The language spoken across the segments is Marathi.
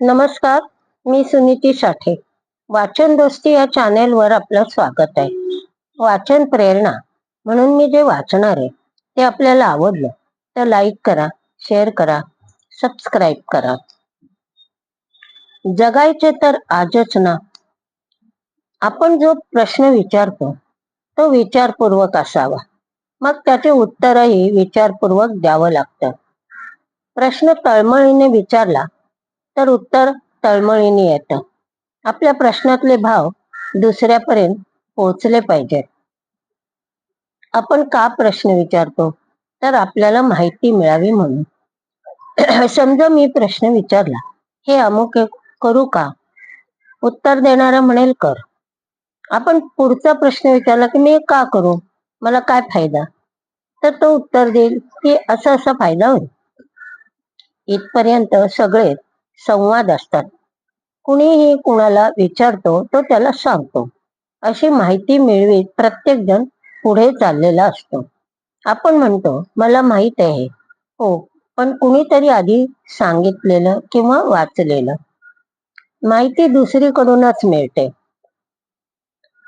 नमस्कार मी सुनीती साठे. वाचन दोस्ती या चॅनेलवर आपलं स्वागत आहे. वाचन प्रेरणा म्हणून मी जे वाचणार आहे ते आपल्याला आवडलं तर लाईक करा शेअर करा सबस्क्राईब करा. जगायचे तर आजच ना. आपण जो प्रश्न विचारतो तो विचारपूर्वक असावा. मग त्याचे उत्तरही विचारपूर्वक द्यावं लागतं. प्रश्न तळमळीने विचारला तर उत्तर तळमळीने येतं. आपल्या प्रश्नातले भाव दुसऱ्यापर्यंत पोहोचले पाहिजेत. आपण का प्रश्न विचारतो? तर आपल्याला माहिती मिळावी म्हणून. समजा मी प्रश्न विचारला हे अमुक करू का? उत्तर देणारा म्हणेल कर. आपण पुढचा प्रश्न विचारला की मी का करू? मला काय फायदा? तर तो उत्तर देईल की असा असा फायदा होईल. इथपर्यंत सगळे संवाद असतात. कुणीही कुणाला विचारतो तो त्याला सांगतो. अशी माहिती मिळवीत प्रत्येक जण पुढे चाललेला असतो. आपण म्हणतो मला माहीत आहे. हो पण कुणीतरी आधी सांगितलेलं किंवा वाचलेलं. माहिती दुसरीकडूनच मिळते.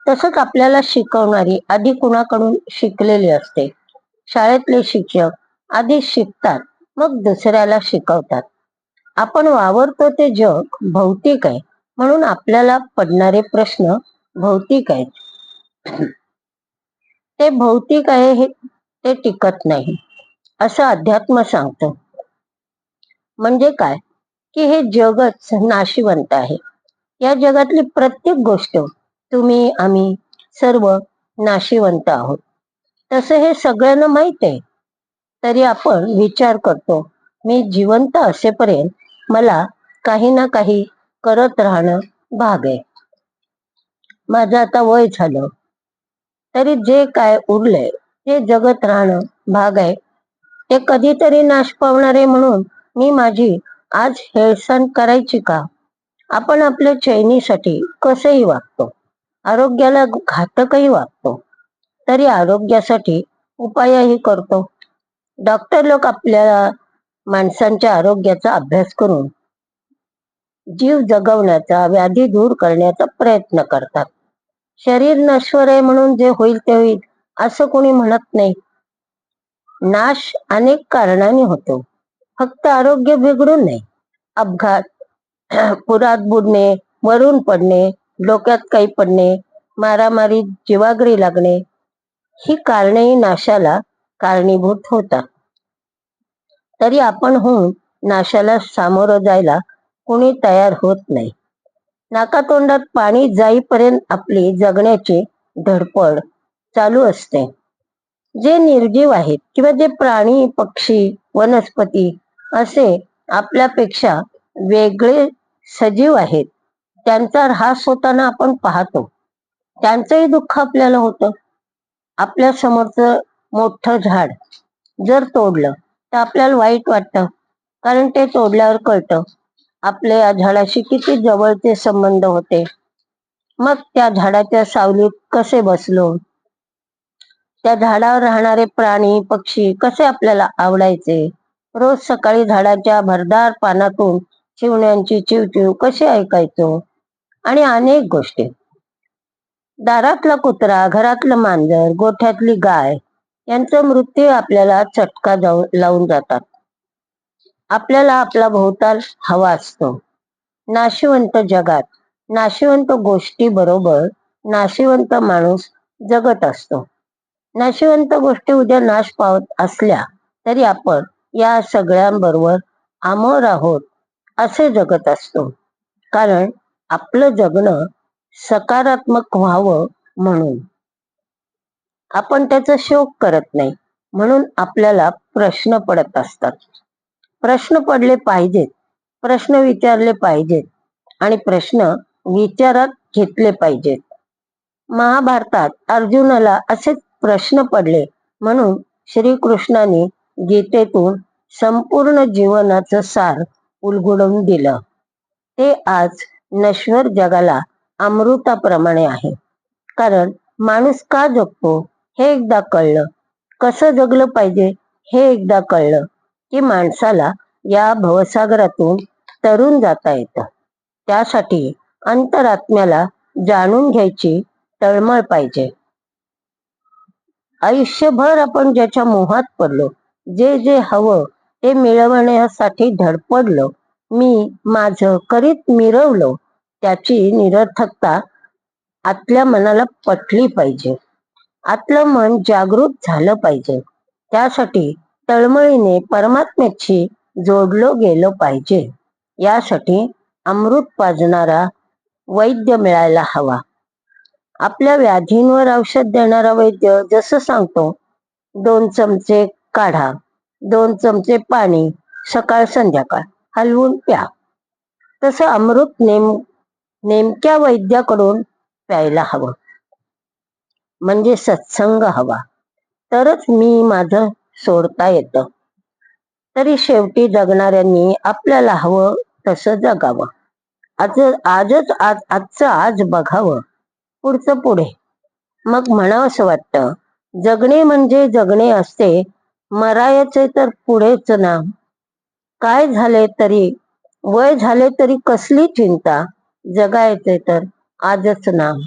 तसंच आपल्याला शिकवणारी आधी कुणाकडून शिकलेली असते. शाळेतले शिक्षक आधी शिकतात मग दुसऱ्याला शिकवतात. आपण वावरतो ते जग भौतिक आहे. म्हणून आपल्याला पडणारे प्रश्न भौतिक आहेत. ते भौतिक आहे हे ते टिकत नाही. असं अध्यात्म सांगतं. म्हणजे काय? की हे जगच नाशिवंत आहे. या जगातली प्रत्येक गोष्ट तुम्ही आम्ही सर्व नाशिवंत आहोत. तसं हे सगळ्यांना माहीत आहे. तरी आपण विचार करतो मी जिवंत असेपर्यंत मला काही ना काही करत राहणं भाग आहे. माझं आता वय झालं. तरी जे काय उरलंय ते जगत राहणं भाग आहे. ते कधीतरी नाश पावणार आहे म्हणून मी माझी आज हेळसाण करायची का? आपण आपल्या चैनीसाठी कसंही वागतो. आरोग्याला घातकही वागतो. तरी आरोग्यासाठी उपायही करतो. डॉक्टर लोक आपल्याला माणसांच्या आरोग्याचा अभ्यास करून जीव जगवण्याचा व्याधी दूर करण्याचा प्रयत्न करतात. शरीर नश्वर आहे म्हणून जे होईल ते होईल असं कोणी म्हणत नाही. नाश अनेक कारणाने होतो. फक्त आरोग्य बिघडून नाही. अपघात पुरात बुडणे वरून पडणे डोक्यात काही पडणे मारामारी जीवागरी लागणे ही कारणेही नाशाला कारणीभूत होतात. तरी आपण होऊन नाशाला सामोरं जायला कुणी तयार होत नाही. नाकातोंडात पाणी जाईपर्यंत आपली जगण्याची धडपड चालू असते. जे निर्जीव आहेत किंवा जे प्राणी पक्षी वनस्पती असे आपल्यापेक्षा वेगळे सजीव आहेत त्यांचा ऱ्हास होताना आपण पाहतो. त्यांचंही दुःख आपल्याला होतं. आपल्या समोरचं मोठं झाड जर तोडलं तर आपल्याला वाईट वाटतं. कारण ते तोडल्यावर कळतं. आपल्या झाडाशी किती जवळचे संबंध होते. मग त्या झाडाच्या सावलीत कसे बसलो? त्या झाडावर राहणारे प्राणी पक्षी कसे आपल्याला आवडायचे? रोज सकाळी झाडाच्या भरदार पानातून चिवण्यांची चिवचिव कशी ऐकायचो? आणि अनेक गोष्टी. दारातला कुत्रा घरातलं मांजर गोठ्यातली गाय यांचा मृत्यू आपल्याला चटका जाऊ लावून जातात. आपल्याला आपला भोवताल हवा असतो. नाशिवंत जगात नाशिवंत गोष्टी बरोबर नाशिवंत माणूस जगत असतो. नाशिवंत गोष्टी उद्या नाश पावत असल्या तरी आपण या सगळ्यांबरोबर आमोर आहोत असे जगत असतो. कारण आपलं जगणं सकारात्मक व्हावं म्हणून. आपण त्याचा शोक करत नाही. म्हणून आपल्याला प्रश्न पडत असतात. प्रश्न पडले पाहिजेत. प्रश्न विचारले पाहिजेत. आणि प्रश्न विचारात घेतले पाहिजेत. महाभारतात अर्जुनाला असेच प्रश्न पडले. म्हणून श्रीकृष्णाने गीतेतून संपूर्ण जीवनाचं सार उलगडून दिलं. ते आज नश्वर जगाला अमृताप्रमाणे आहे. कारण माणूस का जगतो? हे एकदा कळलं. कसं जगलं पाहिजे हे एकदा कळलं की माणसाला या भवसागरातून तरुण जाता येतं. त्यासाठी अंतरात्म्याला जाणून घ्यायची तळमळ पाहिजे. आयुष्यभर आपण ज्याच्या मोहात पडलो जे जे हवं ते मिळवण्यासाठी धडपडलो मी माझं करीत मिरवलो त्याची निरर्थकता आतल्या मनाला पटली पाहिजे. आपलं मन जागृत झालं पाहिजे. त्यासाठी तळमळीने परमात्म्याशी जोडलं गेलं पाहिजे. यासाठी अमृत पाजणारा वैद्य मिळायला हवा. आपल्या व्याधींवर औषध देणारा वैद्य जसं सांगतो दोन चमचे काढा दोन चमचे पाणी सकाळ संध्याकाळ हलवून प्या. तसं अमृत नेम नेमक्या वैद्याकडून प्यायला हवं. म्हणजे सत्संग हवा. तरच मी माझं सोडता येतं. तरी शेवटी जगणाऱ्यांनी आपल्याला हवं तसं जगावं. आज आजच आज आजचं आज बघावं. पुढचं पुढे. मग म्हणावंसं वाटतं जगणे म्हणजे जगणे असते मरायचे तर पुढेच ना. काय झाले तरी वय झाले तरी कसली चिंता जगायचे तर आजच नाम